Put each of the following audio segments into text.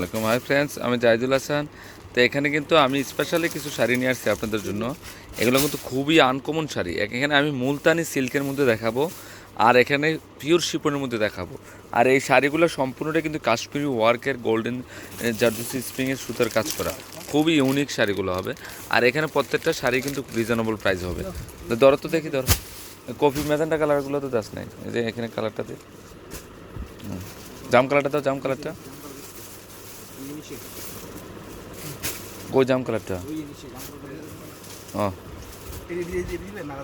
Welcome hi friends আমি জাহিদুল হাসান। তো এখানে কিন্তু আমি স্পেশালি কিছু শাড়ি নিয়ে আসছি আপনাদের জন্য। এগুলো কিন্তু খুবই আনকমন শাড়ি। এখানে আমি মুলতানি সিল্কের মধ্যে দেখাবো আর এখানে পিওর শিপনের মধ্যে দেখাবো। আর এই শাড়িগুলো সম্পূর্ণটা কিন্তু কাশ্মীরি ওয়ার্কের গোল্ডেন জার্জুসি স্প্রিংয়ের সুতার কাজ করা। খুবই ইউনিক শাড়িগুলো হবে। আর এখানে প্রত্যেকটা শাড়ি কিন্তু রিজনেবল প্রাইস হবে। তো ধরো তো দেখি, ধরো। কফি মেজানটা কালারগুলো তো দাস নাই। এই যে এখানে কালারটা জাম কালারটা দাও, জাম কালারটা কই জাম কালারটা? ও।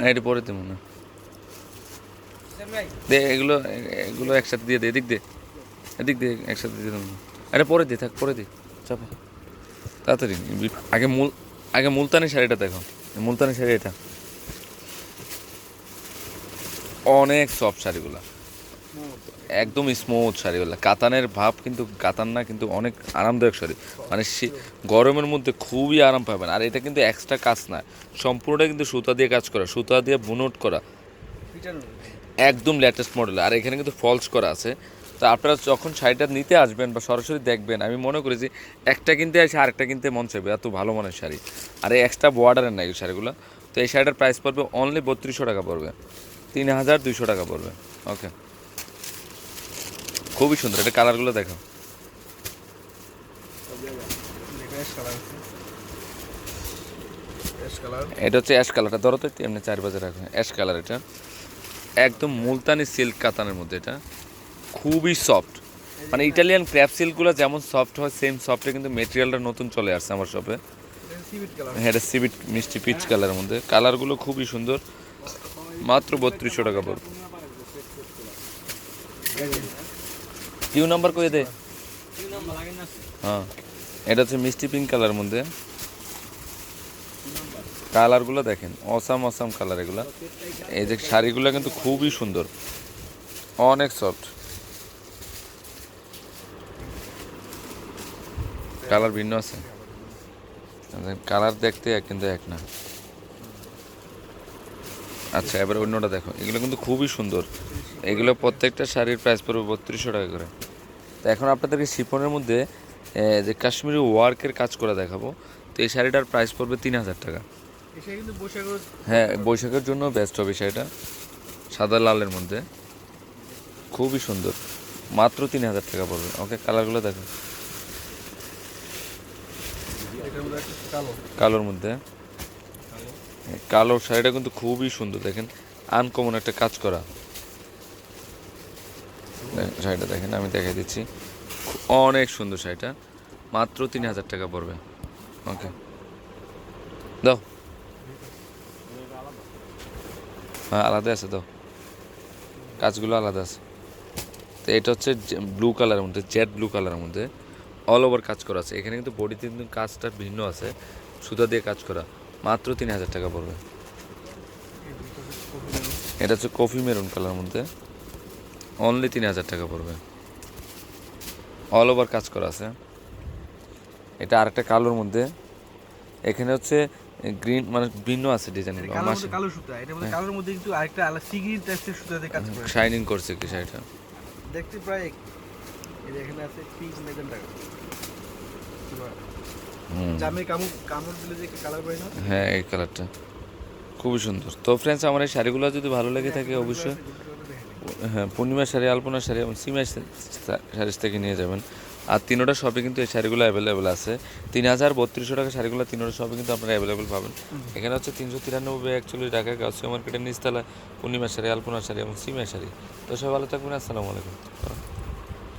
না, এটা পরে দেবো না দে এগুলো এগুলো একসাথে দিয়ে দে এদিক দে। এদিক দে একসাথে দিয়ে দেবো আরে পরে দে থাক পরে দে। চাপা। তাড়াতাড়ি আগে মূল আগে মুলতানি শাড়িটা দেখো। মুলতানি শাড়ি এটা। অনেক সফট শাড়িগুলো। একদম স্মুথ শাড়িগুলো কাতানের ভাব কিন্তু, কাতান না কিন্তু অনেক আরামদায়ক শাড়ি। মানে শী- গরমের মধ্যে খুবই আরাম পাবেন। আর এটা কিন্তু এক্সট্রা কাজ না। সম্পূর্ণটা কিন্তু সুতা দিয়ে কাজ করা। সুতা দিয়ে বুনট করা। একদম লেটেস্ট মডেল আর এখানে কিন্তু ফলস করা আছে। তো আপনারা যখন শাড়িটা নিতে আসবেন বা সরাসরি দেখবেন, আমি মনে করি যে একটা কিনতে আসে, আরেকটা কিনতে মন চাইবে। এত ভালো মানের শাড়ি। আর এই এক্সট্রা বর্ডারের না এই শাড়িগুলো। তো এই শাড়িটার প্রাইস পড়বে অনলি বত্রিশশো টাকা পড়বে। তিন হাজার দুইশো টাকা পড়বে। ওকে খুবই সুন্দর, এটা কালারগুলো দেখো। এটা হচ্ছে অ্যাশ কালারটা, ধরো তো এমনি চার বাজে রাখো। অ্যাশ কালার এটা। একদম মুলতানি সিল্ক কাতানের মধ্যে এটা। খুবই সফট। মানে ইটালিয়ান ক্র্যাপ সিল্কগুলো যেমন সফট হয়, সেম সফটে কিন্তু মেটেরিয়ালটা নতুন চলে আসছে আমার শপে হ্যাঁ এটা সিবিট মিষ্টি পিচ কালারের মধ্যে। কালারগুলো খুবই সুন্দর। মাত্র বত্রিশশো টাকা পড়বে কিউ নাম্বার করে দে? হ্যাঁ। এটা হচ্ছে মিষ্টি পিঙ্ক কালারের মধ্যে। কালারগুলো দেখেন অসাম অসাম কালার এগুলা। এই যে শাড়িগুলো কিন্তু খুবই সুন্দর। অনেক সফট কালার ভিন্ন আছে। কালার দেখতে এক কিন্তু এক না। আচ্ছা এবার অন্যটা দেখো। এগুলো কিন্তু খুবই সুন্দর। এগুলো প্রত্যেকটা শাড়ির প্রাইস পড়বে বত্রিশশো টাকা করে। তো এখন আপনাদেরকে শিপনের মধ্যে যে কাশ্মীরি ওয়ার্কের কাজ করে দেখাবো তো এই শাড়িটার প্রাইস পড়বে তিন হাজার টাকা। হ্যাঁ বৈশাখের জন্য বেস্ট হবে শাড়িটা। সাদা লালের মধ্যে। খুবই সুন্দর। মাত্র তিন হাজার টাকা পড়বে। ওকে কালারগুলো দেখো। কালোর মধ্যে। কালো শাড়িটা কিন্তু খুবই সুন্দর, দেখেন আনকমন একটা কাজ করা। শাড়িটা দেখেন, আমি দেখাই দিচ্ছি। অনেক সুন্দর শাড়িটা, মাত্র তিন হাজার টাকা পড়বে। ওকে। দাও। হ্যাঁ আলাদা আছে, দাও। কাজগুলো আলাদা আছে। তো এটা হচ্ছে ব্লু কালারের মধ্যে জেড ব্লু কালারের মধ্যে অল ওভার কাজ করা আছে। এখানে কিন্তু বডিতে কিন্তু কাজটা ভিন্ন আছে, সুতা দিয়ে কাজ করা। মাত্র তিন হাজার টাকা পড়বে। এটা হচ্ছে কফি মেরুন কালারের মধ্যে। অনলি তিন হাজার টাকা পড়বে। অল ওভার কাজ করা আছে। এটা আরেকটা কালোর মধ্যে। এখানে হচ্ছে গ্রিন মানে ভিন্ন আছে ডিজাইনগুলো কালোর কালো সুতা এটার মধ্যে কালোর মধ্যে কিন্তু আরেকটা আলাদা সিগির টাইপের সুতা দিয়ে কাজ করে। শাইনিং করছে কি শাড়িটা। দেখতে প্রায় এই এখানে আছে পিঙ্ক মেজেন্ট জামে কামড় কামড় দিলে যে কালার পাই না? হ্যাঁ এই কালারটা খুবই সুন্দর। তো ফ্রেন্ডস আমার এই শাড়িগুলো যদি ভালো লেগে থাকে অবশ্যই হ্যাঁ পূর্ণিমা শাড়ি আলপনা শাড়ি এবং সিমাই শাড়ি থেকে নিয়ে যাবেন। আর তিনোটা শপে কিন্তু এই শাড়িগুলো অ্যাভেলেবেল আছে। তিন হাজার বত্রিশশো টাকা শাড়িগুলো তিনোটা শপে কিন্তু আপনারা অ্যাভেলেবেল পাবেন। এখানে হচ্ছে তিনশো তিরানব্বই একচল্লিশ টাকা গাছিয়া মার্কেটের নিচতলা পূর্ণিমা শাড়ি আলপনা শাড়ি এবং সিমাই শাড়ি। তো সবাই ভালো থাকবেন আসসালামু আলাইকুম।